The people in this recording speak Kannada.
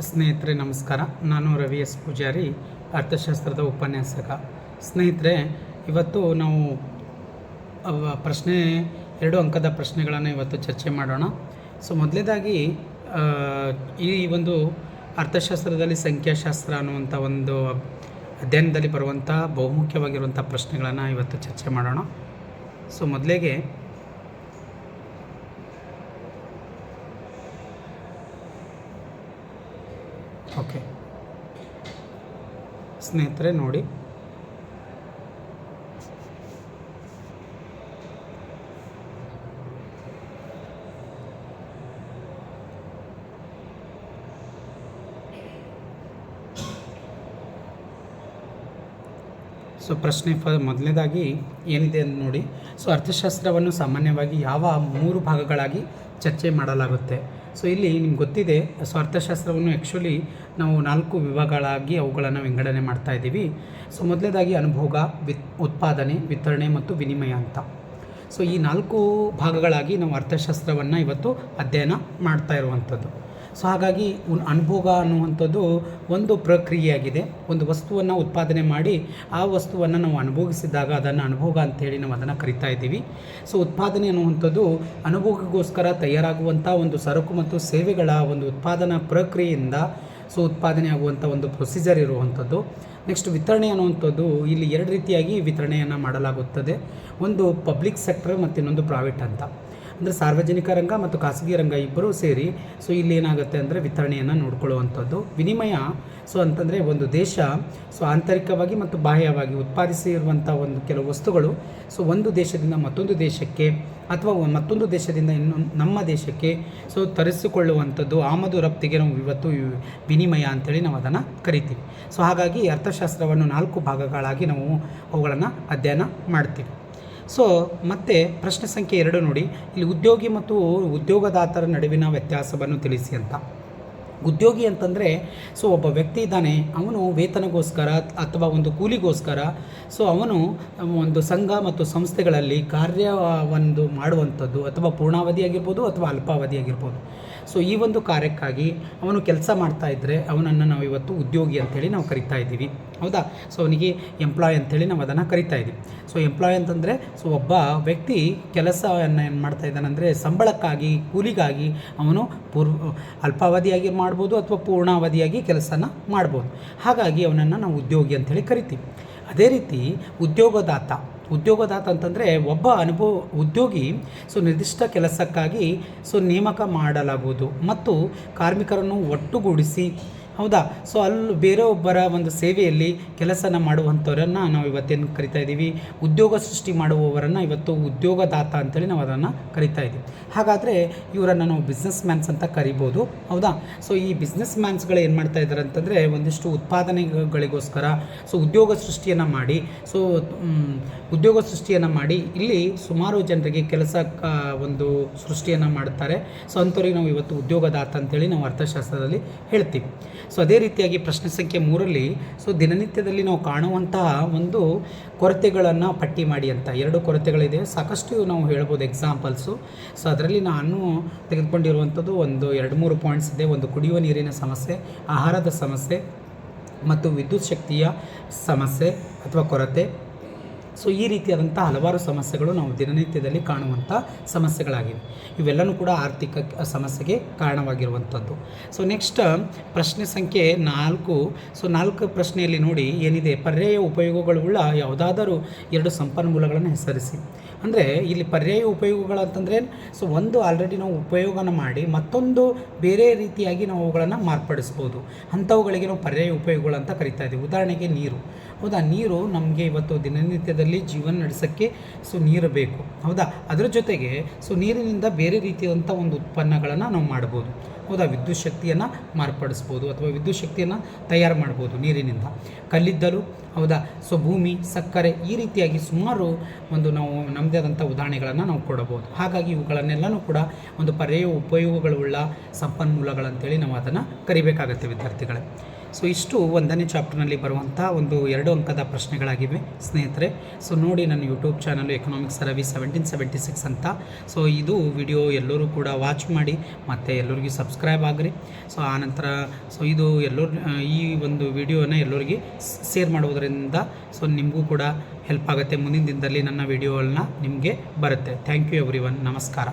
ಸ್ನೇಹಿತರೆ, ನಮಸ್ಕಾರ. ನಾನು ರವಿ ಎಸ್ ಪೂಜಾರಿ, ಅರ್ಥಶಾಸ್ತ್ರದ ಉಪನ್ಯಾಸಕ. ಸ್ನೇಹಿತರೆ, ಇವತ್ತು ನಾವು ಪ್ರಶ್ನೆ, ಎರಡು ಅಂಕದ ಪ್ರಶ್ನೆಗಳನ್ನು ಇವತ್ತು ಚರ್ಚೆ ಮಾಡೋಣ. ಸೊ, ಮೊದಲೇದಾಗಿ ಈ ಒಂದು ಅರ್ಥಶಾಸ್ತ್ರದಲ್ಲಿ ಸಂಖ್ಯಾಶಾಸ್ತ್ರ ಅನ್ನುವಂಥ ಒಂದು ಅಧ್ಯಯನದಲ್ಲಿ ಬರುವಂಥ ಬಹುಮುಖ್ಯವಾಗಿರುವಂಥ ಪ್ರಶ್ನೆಗಳನ್ನು ಇವತ್ತು ಚರ್ಚೆ ಮಾಡೋಣ. ಸೊ, ಮೊದಲಿಗೆ ಓಕೆ. ಸ್ನೇಹಿತರೆ, ನೋಡಿ. ಸೊ, ಪ್ರಶ್ನೆ ಫ, ಮೊದಲನೇದಾಗಿ ಏನಿದೆ ಅಂತ ನೋಡಿ. ಸೊ, ಅರ್ಥಶಾಸ್ತ್ರವನ್ನು ಸಾಮಾನ್ಯವಾಗಿ ಯಾವ ಮೂರು ಭಾಗಗಳಾಗಿ ಚರ್ಚೆ ಮಾಡಲಾಗುತ್ತೆ? ಸೊ ಇಲ್ಲಿ ನಿಮ್ಗೆ ಗೊತ್ತಿದೆ ಸೊ ಅರ್ಥಶಾಸ್ತ್ರವನ್ನು ಆ್ಯಕ್ಚುಲಿ ನಾವು ನಾಲ್ಕು ವಿಭಾಗಗಳಾಗಿ ಅವುಗಳನ್ನು ವಿಂಗಡಣೆ ಮಾಡ್ತಾ ಇದ್ದೀವಿ. ಸೊ ಮೊದಲನೇದಾಗಿ ಅನುಭೋಗ, ವಿತ್, ಉತ್ಪಾದನೆ, ವಿತರಣೆ ಮತ್ತು ವಿನಿಮಯ ಅಂತ. ಸೊ ಈ ನಾಲ್ಕು ಭಾಗಗಳಾಗಿ ನಾವು ಅರ್ಥಶಾಸ್ತ್ರವನ್ನು ಇವತ್ತು ಅಧ್ಯಯನ ಮಾಡ್ತಾ ಇರುವಂಥದ್ದು. ಸೊ ಹಾಗಾಗಿ ಒಂದು ಅನುಭೋಗ ಅನ್ನುವಂಥದ್ದು ಒಂದು ಪ್ರಕ್ರಿಯೆಯಾಗಿದೆ. ಒಂದು ವಸ್ತುವನ್ನು ಉತ್ಪಾದನೆ ಮಾಡಿ ಆ ವಸ್ತುವನ್ನು ನಾವು ಅನುಭೋಗಿಸಿದಾಗ ಅದನ್ನು ಅನುಭೋಗ ಅಂತೇಳಿ ನಾವು ಅದನ್ನು ಕರಿತಾ ಇದ್ದೀವಿ. ಸೊ ಉತ್ಪಾದನೆ ಅನ್ನುವಂಥದ್ದು ಅನುಭೋಗಕ್ಕೋಸ್ಕರ ತಯಾರಾಗುವಂಥ ಒಂದು ಸರಕು ಮತ್ತು ಸೇವೆಗಳ ಒಂದು ಉತ್ಪಾದನಾ ಪ್ರಕ್ರಿಯೆಯಿಂದ ಸೊ ಉತ್ಪಾದನೆ ಆಗುವಂಥ ಒಂದು ಪ್ರೊಸೀಜರ್ ಇರುವಂಥದ್ದು. ನೆಕ್ಸ್ಟ್ ವಿತರಣೆ ಅನ್ನುವಂಥದ್ದು ಇಲ್ಲಿ ಎರಡು ರೀತಿಯಾಗಿ ವಿತರಣೆಯನ್ನು ಮಾಡಲಾಗುತ್ತದೆ. ಒಂದು ಪಬ್ಲಿಕ್ ಸೆಕ್ಟರ್ ಮತ್ತು ಇನ್ನೊಂದು ಪ್ರೈವೇಟ್ ಅಂತ. ಅಂದರೆ ಸಾರ್ವಜನಿಕ ರಂಗ ಮತ್ತು ಖಾಸಗಿ ರಂಗ ಇಬ್ಬರೂ ಸೇರಿ ಸೊ ಇಲ್ಲಿ ಏನಾಗುತ್ತೆ ಅಂದರೆ ವಿತರಣೆಯನ್ನು ನೋಡ್ಕೊಳ್ಳುವಂಥದ್ದು. ವಿನಿಮಯ ಸೊ ಅಂತಂದರೆ ಒಂದು ದೇಶ ಸೊ ಆಂತರಿಕವಾಗಿ ಮತ್ತು ಬಾಹ್ಯವಾಗಿ ಉತ್ಪಾದಿಸಿರುವಂಥ ಒಂದು ಕೆಲವು ವಸ್ತುಗಳು ಸೊ ಒಂದು ದೇಶದಿಂದ ಮತ್ತೊಂದು ದೇಶಕ್ಕೆ ಅಥವಾ ಮತ್ತೊಂದು ದೇಶದಿಂದ ಇನ್ನೊಂದು ನಮ್ಮ ದೇಶಕ್ಕೆ ಸೊ ತರಿಸಿಕೊಳ್ಳುವಂಥದ್ದು. ಆಮದು ರಫ್ತಿಗೆ ನಾವು ಇವತ್ತು ಇವ್- ವಿನಿಮಯ ಅಂತೇಳಿ ನಾವು ಅದನ್ನು ಕರಿತೀವಿ. ಸೊ ಹಾಗಾಗಿ ಅರ್ಥಶಾಸ್ತ್ರವನ್ನು ನಾಲ್ಕು ಭಾಗಗಳಾಗಿ ನಾವು ಅವುಗಳನ್ನು ಅಧ್ಯಯನ ಮಾಡ್ತೀವಿ. ಸೊ ಮತ್ತೆ ಪ್ರಶ್ನೆ ಸಂಖ್ಯೆ ಎರಡು ನೋಡಿ. ಇಲ್ಲಿ ಉದ್ಯೋಗಿ ಮತ್ತು ಉದ್ಯೋಗದಾತರ ನಡುವಿನ ವ್ಯತ್ಯಾಸವನ್ನು ತಿಳಿಸಿ ಅಂತ. ಉದ್ಯೋಗಿ ಅಂತಂದರೆ ಸೊ ಒಬ್ಬ ವ್ಯಕ್ತಿ ಇದ್ದಾನೆ, ಅವನು ವೇತನಗೋಸ್ಕರ ಅಥವಾ ಒಂದು ಕೂಲಿಗೋಸ್ಕರ ಸೊ ಅವನು ಒಂದು ಸಂಘ ಮತ್ತು ಸಂಸ್ಥೆಗಳಲ್ಲಿ ಕಾರ್ಯ ಒಂದು ಮಾಡುವಂಥದ್ದು, ಅಥವಾ ಪೂರ್ಣಾವಧಿ ಆಗಿರ್ಬೋದು ಅಥವಾ ಅಲ್ಪಾವಧಿ ಆಗಿರ್ಬೋದು. ಸೊ ಈ ಒಂದು ಕಾರ್ಯಕ್ಕಾಗಿ ಅವನು ಕೆಲಸ ಮಾಡ್ತಾ ಇದ್ದರೆ ಅವನನ್ನು ನಾವು ಇವತ್ತು ಉದ್ಯೋಗಿ ಅಂತೇಳಿ ನಾವು ಕರಿತಾ ಇದ್ದೀವಿ. ಹೌದಾ? ಸೊ ಅವನಿಗೆ ಎಂಪ್ಲಾಯ್ ಅಂತೇಳಿ ನಾವು ಅದನ್ನು ಕರಿತಾ ಇದ್ದೀವಿ ಸೊ ಎಂಪ್ಲಾಯ್ ಅಂತಂದರೆ ಸೊ ಒಬ್ಬ ವ್ಯಕ್ತಿ ಕೆಲಸವನ್ನು ಏನು ಮಾಡ್ತಾ ಇದ್ದಾನೆ ಅಂದರೆ, ಸಂಬಳಕ್ಕಾಗಿ, ಕೂಲಿಗಾಗಿ ಅವನು ಪೂರ್ವ ಅಲ್ಪಾವಧಿಯಾಗಿ ಮಾಡ್ಬೋದು ಅಥವಾ ಪೂರ್ಣಾವಧಿಯಾಗಿ ಕೆಲಸನ ಮಾಡ್ಬೋದು. ಹಾಗಾಗಿ ಅವನನ್ನು ನಾವು ಉದ್ಯೋಗಿ ಅಂತೇಳಿ ಕರಿತೀವಿ. ಅದೇ ರೀತಿ ಉದ್ಯೋಗದಾತ ಉದ್ಯೋಗದಾತ ಅಂತಂದರೆ ಒಬ್ಬ ಅನುಭವ, ಉದ್ಯೋಗಿ ಸೊ ನಿರ್ದಿಷ್ಟ ಕೆಲಸಕ್ಕಾಗಿ ಸೊ ನೇಮಕ ಮಾಡಲಾಗುವುದು ಮತ್ತು ಕಾರ್ಮಿಕರನ್ನು ಒಟ್ಟುಗೂಡಿಸಿ ಹೌದಾ? ಸೊ ಅಲ್ಲಿ ಬೇರೆಯೊಬ್ಬರ ಒಂದು ಸೇವೆಯಲ್ಲಿ ಕೆಲಸನ ಮಾಡುವಂಥವರನ್ನು ನಾವು ಇವತ್ತೇನು ಕರಿತಾ ಇದ್ದೀವಿ? ಉದ್ಯೋಗ ಸೃಷ್ಟಿ ಮಾಡುವವರನ್ನು ಇವತ್ತು ಉದ್ಯೋಗದಾತ ಅಂತೇಳಿ ನಾವು ಅದನ್ನು ಕರಿತಾ ಇದ್ದೀವಿ. ಹಾಗಾದರೆ ಇವರನ್ನು ನಾವು ಬಿಸ್ನೆಸ್ ಮ್ಯಾನ್ಸ್ ಅಂತ ಕರಿಬೋದು. ಹೌದಾ? ಸೊ ಈ ಬಿಸ್ನೆಸ್ ಮ್ಯಾನ್ಸ್ಗಳು ಏನು ಮಾಡ್ತಾ ಇದ್ದಾರೆ ಅಂತಂದರೆ ಒಂದಿಷ್ಟು ಉತ್ಪಾದನೆಗಳಿಗೋಸ್ಕರ ಸೊ ಉದ್ಯೋಗ ಸೃಷ್ಟಿಯನ್ನು ಮಾಡಿ ಸೊ ಉದ್ಯೋಗ ಸೃಷ್ಟಿಯನ್ನು ಮಾಡಿ ಇಲ್ಲಿ ಸುಮಾರು ಜನರಿಗೆ ಕೆಲಸ ಒಂದು ಸೃಷ್ಟಿಯನ್ನು ಮಾಡ್ತಾರೆ. ಸೊ ಅಂಥವ್ರಿಗೆ ನಾವು ಇವತ್ತು ಉದ್ಯೋಗದಾತ ಅಂತೇಳಿ ನಾವು ಅರ್ಥಶಾಸ್ತ್ರದಲ್ಲಿ ಹೇಳ್ತೀವಿ. ಸೊ ಅದೇ ರೀತಿಯಾಗಿ ಪ್ರಶ್ನೆ ಸಂಖ್ಯೆ ಮೂರಲ್ಲಿ ಸೊ ದಿನನಿತ್ಯದಲ್ಲಿ ನಾವು ಕಾಣುವಂತಹ ಒಂದು ಕೊರತೆಗಳನ್ನು ಪಟ್ಟಿ ಮಾಡಿ ಅಂತ. ಎರಡು ಕೊರತೆಗಳಿದೆ. ಸಾಕಷ್ಟು ನಾವು ಹೇಳ್ಬೋದು ಎಕ್ಸಾಂಪಲ್ಸು ಸೊ ಅದರಲ್ಲಿ ನಾನು ತೆಗೆದುಕೊಂಡಿರುವಂಥದ್ದು ಒಂದು ಎರಡು ಮೂರು ಪಾಯಿಂಟ್ಸ್ ಇದೆ. ಒಂದು ಕುಡಿಯುವ ನೀರಿನ ಸಮಸ್ಯೆ, ಆಹಾರದ ಸಮಸ್ಯೆ, ಮತ್ತು ವಿದ್ಯುತ್ ಶಕ್ತಿಯ ಸಮಸ್ಯೆ ಅಥವಾ ಕೊರತೆ. ಸೊ ಈ ರೀತಿಯಾದಂಥ ಹಲವಾರು ಸಮಸ್ಯೆಗಳು ನಾವು ದಿನನಿತ್ಯದಲ್ಲಿ ಕಾಣುವಂಥ ಸಮಸ್ಯೆಗಳಾಗಿವೆ. ಇವೆಲ್ಲನೂ ಕೂಡ ಆರ್ಥಿಕ ಸಮಸ್ಯೆಗೆ ಕಾರಣವಾಗಿರುವಂಥದ್ದು. ಸೊ ನೆಕ್ಸ್ಟ್ ಪ್ರಶ್ನೆ ಸಂಖ್ಯೆ ನಾಲ್ಕು. ಸೊ ನಾಲ್ಕು ಪ್ರಶ್ನೆಯಲ್ಲಿ ನೋಡಿ ಏನಿದೆ? ಪರ್ಯಾಯ ಉಪಯೋಗಗಳುಳ್ಳ ಯಾವುದಾದರೂ ಎರಡು ಸಂಪನ್ಮೂಲಗಳನ್ನು ಹೆಸರಿಸಿ. ಅಂದರೆ ಇಲ್ಲಿ ಪರ್ಯಾಯ ಉಪಯೋಗಗಳು ಅಂತಂದರೆ ಸೊ ಒಂದು ಆಲ್ರೆಡಿ ನಾವು ಉಪಯೋಗನ ಮಾಡಿ ಮತ್ತೊಂದು ಬೇರೆ ರೀತಿಯಾಗಿ ನಾವು ಅವುಗಳನ್ನು ಮಾರ್ಪಡಿಸ್ಬೋದು. ಅಂಥವುಗಳಿಗೆ ನಾವು ಪರ್ಯಾಯ ಉಪಯೋಗಗಳು ಅಂತ ಕರಿತಾ ಇದ್ದೀವಿ. ಉದಾಹರಣೆಗೆ ನೀರು. ಹೌದಾ? ನೀರು ನಮಗೆ ಇವತ್ತು ದಿನನಿತ್ಯದಲ್ಲಿ ಜೀವನ ನಡೆಸೋಕ್ಕೆ ಸೊ ನೀರು ಬೇಕು. ಹೌದಾ? ಅದರ ಜೊತೆಗೆ ಸೊ ನೀರಿನಿಂದ ಬೇರೆ ರೀತಿಯಾದಂಥ ಒಂದು ಉತ್ಪನ್ನಗಳನ್ನು ನಾವು ಮಾಡ್ಬೋದು. ಹೌದಾ? ವಿದ್ಯುತ್ ಶಕ್ತಿಯನ್ನು ಮಾರ್ಪಡಿಸ್ಬೋದು ಅಥವಾ ವಿದ್ಯುತ್ ಶಕ್ತಿಯನ್ನು ತಯಾರು ಮಾಡ್ಬೋದು ನೀರಿನಿಂದ. ಕಲ್ಲಿದ್ದಲು ಹೌದಾ? ಸೊ ಭೂಮಿ, ಸಕ್ಕರೆ ಈ ರೀತಿಯಾಗಿ ಸುಮಾರು ಒಂದು ನಾವು ನಮ್ಮದೇ ಆದಂಥ ಉದಾಹರಣೆಗಳನ್ನು ನಾವು ಕೊಡಬಹುದು. ಹಾಗಾಗಿ ಇವುಗಳನ್ನೆಲ್ಲನೂ ಕೂಡ ಒಂದು ಪರ್ಯಾಯ ಉಪಯೋಗಗಳುಳ್ಳ ಸಂಪನ್ಮೂಲಗಳಂತೇಳಿ ನಾವು ಅದನ್ನು ಕರಿಬೇಕಾಗತ್ತೆ ವಿದ್ಯಾರ್ಥಿಗಳೇ. ಸೊ ಇಷ್ಟು ಒಂದನೇ ಚಾಪ್ಟರ್ನಲ್ಲಿ ಬರುವಂಥ ಒಂದು ಎರಡು ಅಂಕದ ಪ್ರಶ್ನೆಗಳಾಗಿವೆ, ಸ್ನೇಹಿತರೆ. ಸೊ ನೋಡಿ ನನ್ನ YouTube channel economics Ravi seventeen seventy six ಅಂತ. ಸೊ ಇದು ವಿಡಿಯೋ ಎಲ್ಲರೂ ಕೂಡ ವಾಚ್ ಮಾಡಿ, ಮತ್ತು ಎಲ್ಲರಿಗೂ ಸಬ್ಸ್ಕ್ರೈಬ್ ಆಗಿರಿ. ಸೊ ಆನಂತರ ಸೊ ಇದು ಎಲ್ಲರೂ, ಈ ಒಂದು ವಿಡಿಯೋನ ಎಲ್ಲರಿಗೆ ಶೇರ್ ಮಾಡೋದರಿಂದ ಸೊ ನಿಮಗೂ ಕೂಡ ಹೆಲ್ಪ್ ಆಗುತ್ತೆ. ಮುಂದಿನ ದಿನದಲ್ಲಿ ನನ್ನ ವಿಡಿಯೋಗಳನ್ನ ನಿಮಗೆ ಬರುತ್ತೆ. ಥ್ಯಾಂಕ್ ಯು ಎವ್ರಿ ನಮಸ್ಕಾರ.